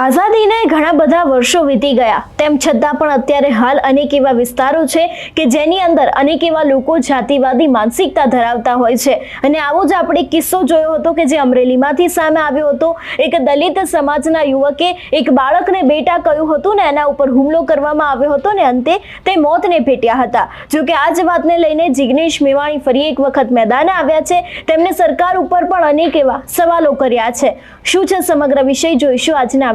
આઝાદીને ઘણા બધા વર્ષો વીતી ગયા. તેમ છતાં પણ અત્યારે હાલ અનેક એવા વિસ્તારો છે કે જેની અંદર અનેક એવા લોકો જાતિવાદી માનસિકતા ધરાવતા હોય છે. અને આવો જ આપણે કિસ્સો જોયો હતો કે જે અમરેલીમાંથી સામે આવ્યો હતો. એક દલિત સમાજના યુવકે એક બાળકને બેટા કહ્યું હતું ને એના ઉપર હુમલો કરવામાં આવ્યો હતો ને અંતે તે મોતને ભેટ્યા હતા. જો કે આ જ વાતને લઈને જિગ્નેશ મેવાણી ફરી એક વખત મેદાને આવ્યા છે. તેમણે સરકાર ઉપર પણ અનેક એવા સવાલો કર્યા છે. શું છે સમગ્ર વિષય? જોઈશું આજના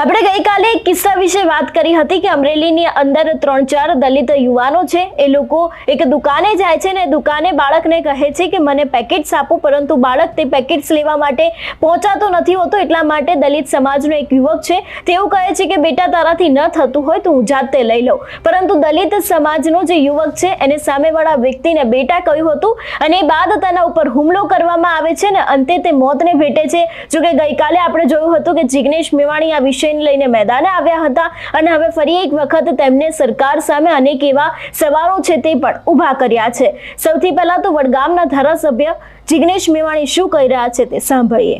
આપણે ગઈકાલે એક કિસ્સા વિશે વાત કરી હતી કે અમરેલીની અંદર ત્રણ ચાર દલિત યુવાનો છે. એ લોકો એક દુકાને જાય છે ને દુકાને બાળકને કહે છે કે મને પેકેટ્સ આપો, પરંતુ બાળક તે પેકેટ્સ લેવા માટે પહોંચાતો નથી હોતો, એટલા માટે દલિત સમાજનો એક યુવક છે. તેવું કહે છે કે, બેટા, તારાથી ન થતું હોય તો હું જાતે લઈ લઉં. પરંતુ દલિત સમાજનો જે યુવક છે, એને સામેવાળા વ્યક્તિને બેટા કહ્યું હતું અને એ બાદ તેના ઉપર હુમલો કરવામાં આવે છે ને અંતે તે મોતને ભેટે છે. જો કે ગઈકાલે આપણે જોયું હતું કે જિગ્નેશ મેવાણી આ વિષયને લઈને મેદાને આવ્યા હતા અને હવે ફરી એક વખત તેમને સરકાર સામે અનેક એવા સવાલો છે તે પણ ઊભા કર્યા છે સૌથી પહેલા તો વડગામના ધારાસભ્ય જિગ્નેશ મેવાણી શું કહી રહ્યા છે તે સાંભળીએ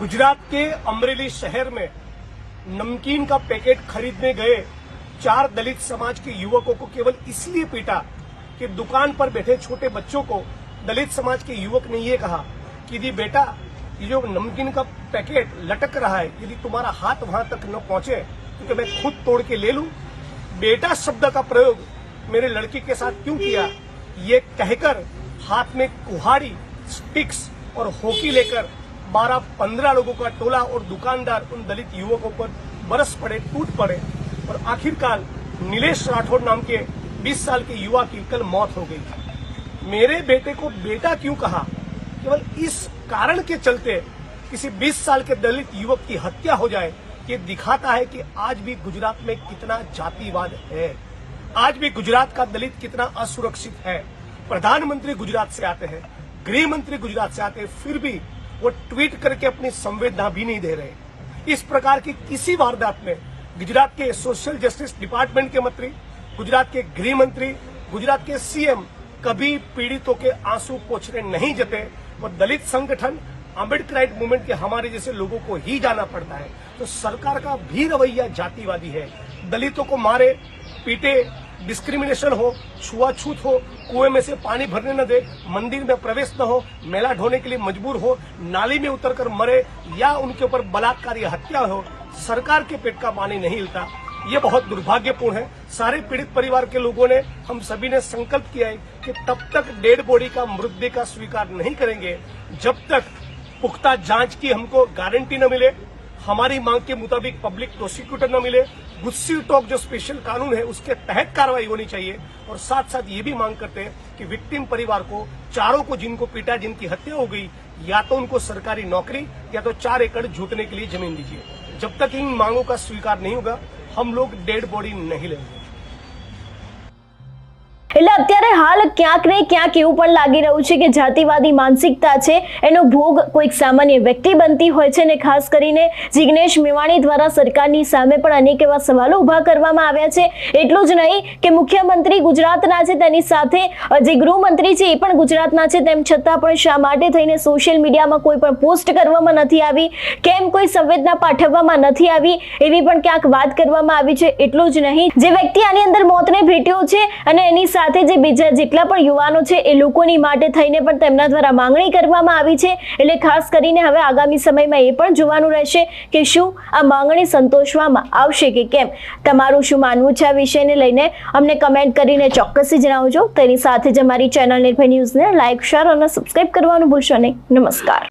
गुजरात के अमरेली शहर में नमकीन का पैकेट खरीदने गए चार दलित समाज के युवकों को केवल इसलिए पीटा कि दुकान पर बैठे छोटे बच्चों को दलित समाज के युवक ने ये कहा कि यदि बेटा ये जो नमकीन का पैकेट लटक रहा है, यदि तुम्हारा हाथ वहाँ तक न पहुँचे तो मैं खुद तोड़ के ले लू? बेटा शब्द का प्रयोग मेरे लड़की के साथ क्यों किया? ये कहकर हाथ में कुहाड़ी, स्टिक्स और हॉकी लेकर बारह पंद्रह लोगों का टोला और दुकानदार उन दलित युवकों पर बरस पड़े, टूट पड़े। और आखिरकार नीलेश राठौर नाम के 20 साल के युवा की कल मौत हो गई। मेरे बेटे को बेटा क्यों कहा? केवल इस कारण के चलते किसी 20 साल के दलित युवक की हत्या हो जाए, ये दिखाता है कि आज भी गुजरात में कितना जातिवाद है। आज भी गुजरात का दलित कितना असुरक्षित है। प्रधानमंत्री गुजरात से आते हैं गृह मंत्री गुजरात से आते हैं, फिर भी वो ट्वीट करके अपनी संवेदना भी नहीं दे रहे। इस प्रकार की किसी वारदात में गुजरात के सोशल जस्टिस डिपार्टमेंट के मंत्री, गुजरात के गृह मंत्री गुजरात के सीएम कभी पीड़ितों के आँसू पोछने नहीं जते वो दलित संगठन अम्बेडकराइट मूवमेंट के हमारे जैसे लोगों को ही जाना पड़ता है। तो सरकार का भी रवैया जातिवादी है। दलितों को मारे, पीटे डिस्क्रिमिनेशन हो, छुआछूत हो, कुएँ में से पानी भरने न दे, मंदिर में प्रवेश न हो, मेला ढोने के लिए मजबूर हो, नाली में उतरकर मरे या उनके ऊपर बलात्कार या हत्या हो, सरकार के पेट का पानी नहीं हिलता। ये बहुत दुर्भाग्यपूर्ण है। सारे पीड़ित परिवार के लोगों ने, हम सभी ने संकल्प किया है कि तब तक डेड बॉडी का मृतदेह का स्वीकार नहीं करेंगे। जब तक पुख्ता जाँच की हमको गारंटी न मिले, हमारी मांग के मुताबिक पब्लिक प्रोसिक्यूटर न मिले, गुस्सी टॉक जो स्पेशल कानून है, उसके तहत कार्रवाई होनी चाहिए। और साथ साथ ये भी मांग करते हैं कि विक्टिम परिवार को, चारों को जिनको पीटा, जिनकी हत्या हो गई, या तो उनको सरकारी नौकरी, या तो चार एकड़ झूटने के लिए ज़मीन दीजिए। जब तक इन मांगों का स्वीकार नहीं होगा हम लोग डेड बॉडी नहीं लेंगे એટલે અત્યારે હાલ ક્યાંક ને ક્યાંક એવું પણ લાગી રહ્યું છે કે જાતિવાદી માનસિકતા છે, એનો ભોગ કોઈક સામાન્ય વ્યક્તિ બનતી હોય છે ને ખાસ કરીને જિગ્નેશ મેવાણી દ્વારા સરકારની સામે પણ અનેક એવા સવાલો ઊભા કરવામાં આવ્યા છે. એટલું જ નહીં કે મુખ્યમંત્રી ગુજરાતના છે તેની સાથે જે ગૃહમંત્રી છે એ પણ ગુજરાતના છે, તેમ છતાં પણ શા માટે થઈને સોશિયલ મીડિયામાં કોઈ પણ પોસ્ટ કરવામાં નથી આવી, કેમ કોઈ સંવેદના પાઠવવામાં નથી આવી, એવી પણ ક્યાંક વાત કરવામાં આવી છે. એટલું જ નહીં. જે વ્યક્તિ આની અંદર મોતને ભેટ્યો છે અને એની સાથે જે બીજા જેટલા પણ યુવાનો છે, એ લોકોની માટે થઈને પણ તેમના દ્વારા માંગણી કરવામાં આવી છે. એટલે ખાસ કરીને હવે આગામી સમયમાં એ પણ જોવાનું રહેશે કે શું આ માંગણી સંતોષવામાં આવશે કે કેમ? તમારું શું માનવું છે આ વિષયને લઈને? અમને કમેન્ટ કરીને ચોક્કસથી જણાવજો. તેની સાથે જ અમારી ચેનલ નિર્ભય ન્યૂઝને લાઇક શેર અને સબસ્ક્રાઇબ કરવાનું ભૂલશો નહીં. નમસ્કાર.